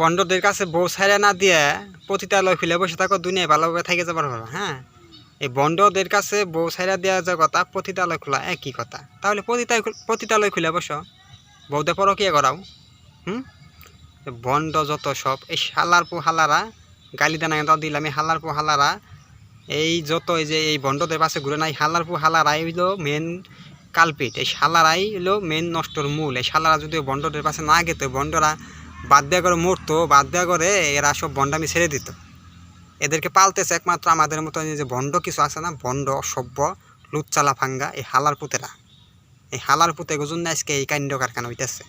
বন্ডদের কাছে বউ ছাইরা না দিয়ে পতিতালয় খুলে বসে থাকো, দুনিয়ায় ভালোভাবে থেকে যাবার পারো হ্যাঁ? এই বন্ডদের কাছে বউ ছাইরা দেওয়া যে কথা, পতিতালয় খোলা একই কথা। তাহলে পতিতায় পতিতালয় খুলে বসো। বউদের পরও কে করাও, হুম? বন্ড যত সব, এই হালার পো হালারা গালি দানা দাও দিলাম, এই হালার পো হালারা এই যত এই যে এই বন্ডদের পাশে ঘুরে নাই, হালার পো হালারাই হইল মেন কালপিট এই শালারাই হলো মেন নষ্টর মূল। এই শালারা যদি বন্ডদের পাশে না গেতো বন্ডরা বাদ দেওয়া করে মরতো, বাদ দেওয়া করে এরা সব বন্ডামি ছেড়ে দিত। এদেরকে পালতেছে একমাত্র আমাদের মতো যে বন্ড কিছু আছে না, বন্ড, সভ্য লুচ্চালা ফাঙ্গা, এই হালার পুতেরা। এই হালার পুতে জন্য আজকে এই কাণ্ড কারখানা হইতেছে।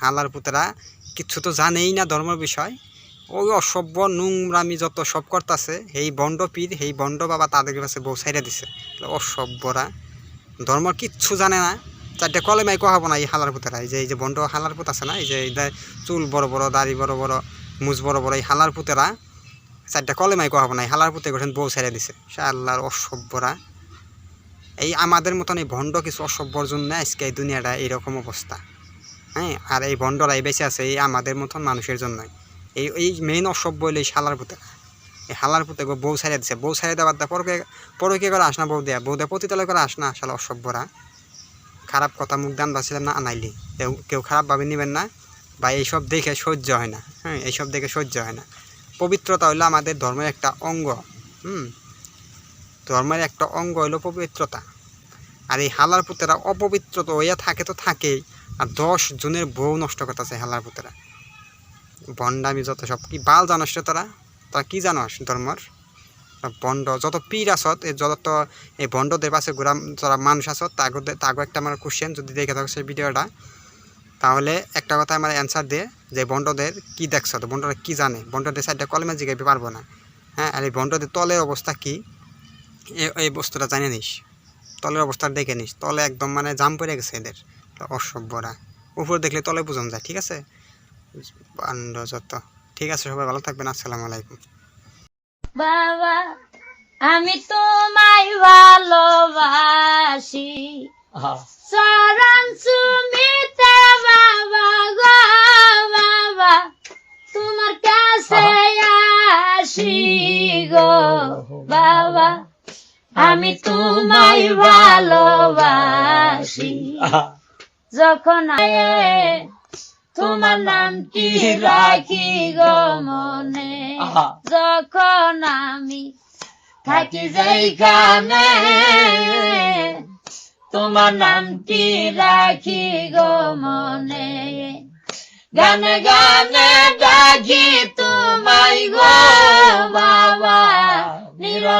হালার পুতেরা কিচ্ছু তো জানেই না ধর্মের বিষয়। ওই অসভ্য, নোংরামি যত সব করতেছে, এই বন্ড পীর, এই বন্ড বাবা তাদের কাছে বউ ছাইড়া দিছে। অসভ্যরা ধর্ম কিচ্ছু জানে না। চারটে কলেমাই কহাবো না, এই হালার পুতেরা। এই যে এই যে বন্ড হালার পুত আছে না, এই যে, এই চুল বড় বড়, দাড়ি বড় বড়, মুজ বড় বড়, এই হালার পুতেরা চারটে কলেমাই কহাবো না, এই হালার পুতে গঠন বউ ছেড়ে দিছে। সে আল্লাহর অসভ্যরা। এই আমাদের মতন এই ভণ্ড কিছু অসভ্যর জন্য আজকে এই দুনিয়াটা এইরকম অবস্থা। হ্যাঁ আর এই ভণ্ডরাই বেঁচে আছে, এই আমাদের মতন মানুষের জন্যই এই এই মেইন অসভ্য হলো এই শালার পুতেরা। এই হালার পুতে বউ ছাড়িয়ে দিছে। বউ ছাড়িয়ে দেওয়ার দেওয়া পরকে পরকে করে আস না বউ দেয়া। বউ দেয়া পতিতলে করে আস না, শালা অসভ্যরা। খারাপ কথা মুখ দান বাছিলাম না, আনাইলি। কেউ কেউ খারাপভাবে নেবেন না, বা এইসব দেখে সহ্য হয় না হ্যাঁ এইসব দেখে সহ্য হয় না। পবিত্রতা হলো আমাদের ধর্মের একটা অঙ্গ, হুম? ধর্মের একটা অঙ্গ হলো পবিত্রতা। আর এই হালার পুতেরা অপবিত্র তো হইয়া থাকে তো থাকেই, আর দশ জনের বউ নষ্ট করতেছে হালার পুতেরা। বন্ডামি যত সব, কি বাল জানাস তোরা? তোরা কি জানাস ধর্মর? বন্ড, যত পীর আসত যত এই বন্ডদের পাশে ঘোরা যারা মানুষ আসত তাগো তাগো একটা আমার কোশ্চেন যদি দেখে থাকো সেই ভিডিওটা। তাহলে একটা কথা আমার অ্যান্সার দে, যে বন্ডদের কি দেখছ? তো বন্ডরা কি জানে? বন্ডদের সাইডটা কলমে জিগাইতে পারব না। হ্যাঁ আর এই বন্ডদের তলের অবস্থা কি? এই বস্তুটা জানে নিস। তলের অবস্থা দেখে নিস। তলে একদম মানে জাম পড়ে গেছে এদের। অসভ্যরা। উপর দেখলে তলে বোঝান যায়, ঠিক আছে? বান্ড যত। ঠিক আছে, সবাই ভালো থাকবেন। আসসালামু আলাইকুম। বাবা আমি তোমায় ভালোবাসি। চরণ সুমিতে বাবা গো বাবা তোমার কাছে আসি গো বাবা আমি তোমায় ভালোবাসি। যখন আয়ে তোমার নাম কি রাখি গো মনে। যখন আমি থাকি যেখানে তোমার নামটি রাখি গো মনে। গানে গানে ডাকি তোমায় গো বাবা নিরলা